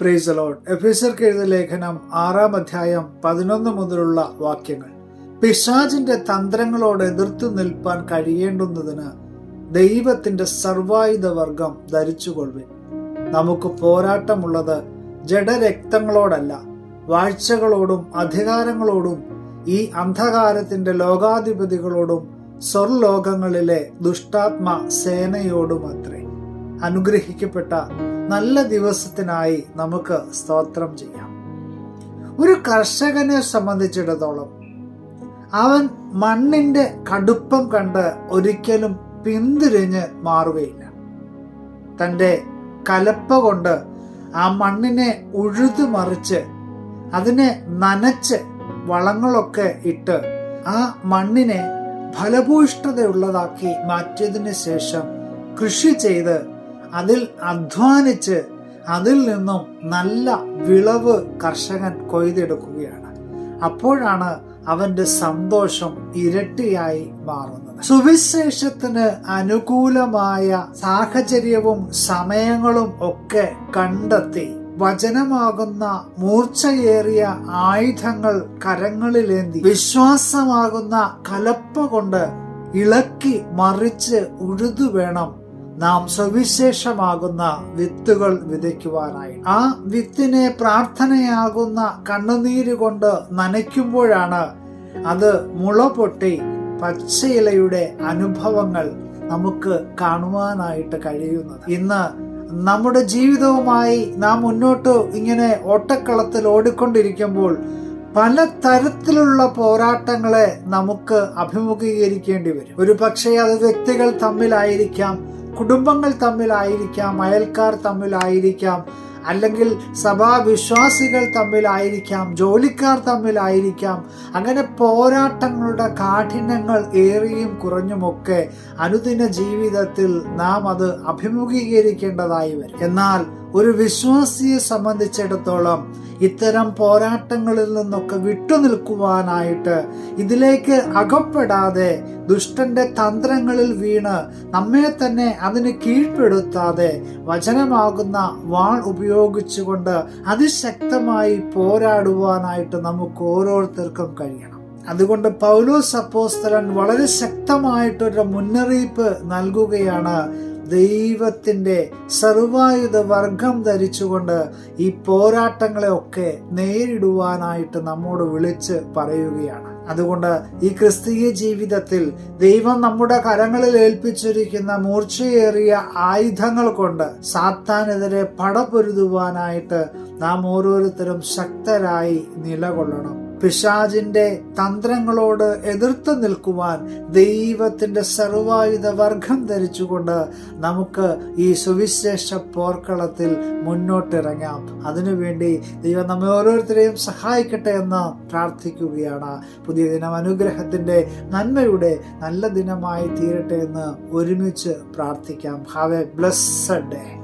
Price load എഫീസർക്ക് എഴുതിയ ലേഖനം ആറാം അധ്യായം പതിനൊന്ന് മുതലുള്ള വാക്യങ്ങൾ. പിശാചിന്റെ തന്ത്രങ്ങളോട് എതിർത്തു നിൽപ്പാൻ കഴിയേണ്ടുന്നതിന് ദൈവത്തിന്റെ സർവായുധ വർഗം ധരിച്ചുകൊള്ളുവിൻ. നമുക്ക് പോരാട്ടമുള്ളത് ജഡരക്തങ്ങളോടല്ല വാഴ്ചകളോടും അധികാരങ്ങളോടും ഈ അന്ധകാരത്തിന്റെ ലോകാധിപതികളോടും സ്വർലോകങ്ങളിലെ ദുഷ്ടാത്മ സേനയോടുമത്രേ. അനുഗ്രഹിക്കപ്പെട്ട നല്ല ദിവസത്തിനായി നമുക്ക് സ്തോത്രം ചെയ്യാം. ഒരു കർഷകനെ സംബന്ധിച്ചിടത്തോളം അവൻ മണ്ണിന്റെ കടുപ്പം കണ്ട് ഒരിക്കലും പിന്തിരിഞ്ഞ് മാറുകയില്ല. തന്റെ കലപ്പ കൊണ്ട് ആ മണ്ണിനെ ഉഴുതു മറിച്ച് അതിനെ നനച്ച് വളങ്ങളൊക്കെ ഇട്ട് ആ മണ്ണിനെ ഫലഭൂഷ്ഠതയുള്ളതാക്കി മാറ്റിയതിന് ശേഷം കൃഷി ചെയ്ത് അതിൽ അധ്വാനിച്ച് അതിൽ നിന്നും നല്ല വിളവ് കർഷകൻ കൊയ്തെടുക്കുകയാണ്. അപ്പോഴാണ് അവന്റെ സന്തോഷം ഇരട്ടിയായി മാറുന്നത്. സുവിശേഷത്തിന് അനുകൂലമായ സാഹചര്യവും സമയങ്ങളും ഒക്കെ കണ്ടെത്തി വചനമാകുന്ന മൂർച്ചയേറിയ ആയുധങ്ങൾ കരങ്ങളിലേന്തി വിശ്വാസമാകുന്ന കലപ്പ കൊണ്ട് ഇളക്കി മറിച്ച് ഉഴുതു വേണം നാം സവിശേഷമാകുന്ന വിത്തുകൾ വിതയ്ക്കുവാനായി. ആ വിത്തിനെ പ്രാർത്ഥനയാകുന്ന കണ്ണുനീര് കൊണ്ട് നനയ്ക്കുമ്പോഴാണ് അത് മുള പൊട്ടി പച്ചയിലയുടെ അനുഭവങ്ങൾ നമുക്ക് കാണുവാനായിട്ട് കഴിയുന്നത്. ഇന്ന് നമ്മുടെ ജീവിതവുമായി നാം മുന്നോട്ട് ഇങ്ങനെ ഓട്ടക്കളത്തിൽ ഓടിക്കൊണ്ടിരിക്കുമ്പോൾ പല തരത്തിലുള്ള പോരാട്ടങ്ങളെ നമുക്ക് അഭിമുഖീകരിക്കേണ്ടി വരും. ഒരു പക്ഷേ അത് വ്യക്തികൾ തമ്മിലായിരിക്കാം കുടുംബങ്ങൾ തമ്മിലായിരിക്കാം അയൽക്കാർ തമ്മിലായിരിക്കാം അല്ലെങ്കിൽ സഭാവിശ്വാസികൾ തമ്മിലായിരിക്കാം ജോലിക്കാർ തമ്മിലായിരിക്കാം. അങ്ങനെ പോരാട്ടങ്ങളുടെ കാഠിന്യങ്ങൾ ഏറിയും കുറഞ്ഞുമൊക്കെ അനുദിന ജീവിതത്തിൽ നാം അത് അഭിമുഖീകരിക്കേണ്ടതായി വരും. എന്നാൽ ഒരു വിശ്വാസിയെ സംബന്ധിച്ചിടത്തോളം ഇത്തരം പോരാട്ടങ്ങളിൽ നിന്നൊക്കെ വിട്ടുനിൽക്കുവാനായിട്ട് ഇതിലേക്ക് അകപ്പെടാതെ ദുഷ്ടന്റെ തന്ത്രങ്ങളിൽ വീണ് നമ്മെ തന്നെ അതിന് കീഴ്പ്പെടുത്താതെ വചനമാകുന്ന വാൾ ഉപയോഗിച്ചുകൊണ്ട് അതിശക്തമായി പോരാടുവാനായിട്ട് നമുക്ക് ഓരോരുത്തർക്കും കഴിയണം. അതുകൊണ്ട് പൗലോസ് അപ്പോസ്തലൻ വളരെ ശക്തമായിട്ടൊരു മുന്നറിയിപ്പ് നൽകുകയാണ് ദൈവത്തിന്റെ സർവായുധ വർഗം ധരിച്ചുകൊണ്ട് ഈ പോരാട്ടങ്ങളെയൊക്കെ നേരിടുവാനായിട്ട് നമ്മോട് വിളിച്ച് പറയുകയാണ്. അതുകൊണ്ട് ഈ ക്രിസ്തീയ ജീവിതത്തിൽ ദൈവം നമ്മുടെ കരങ്ങളിൽ ഏൽപ്പിച്ചിരിക്കുന്ന മൂർച്ചയേറിയ ആയുധങ്ങൾ കൊണ്ട് സാത്താനെതിരെ പടപൊരുതുവാനായിട്ട് നാം ഓരോരുത്തരും ശക്തരായി നിലകൊള്ളണം. പിശാജിന്റെ തന്ത്രങ്ങളോട് എതിർത്ത് നിൽക്കുവാൻ ദൈവത്തിന്റെ സർവായുധ വർഗം ധരിച്ചുകൊണ്ട് നമുക്ക് ഈ സുവിശേഷ പോർക്കളത്തിൽ മുന്നോട്ടിറങ്ങാം. അതിനുവേണ്ടി ദൈവം നമ്മെ ഓരോരുത്തരെയും സഹായിക്കട്ടെ എന്ന് പ്രാർത്ഥിക്കുകയാണ്. പുതിയ ദിനം അനുഗ്രഹത്തിന്റെ നന്മയുടെ നല്ല ദിനമായി തീരട്ടെ എന്ന് ഒരുമിച്ച് പ്രാർത്ഥിക്കാം. Have A blessed day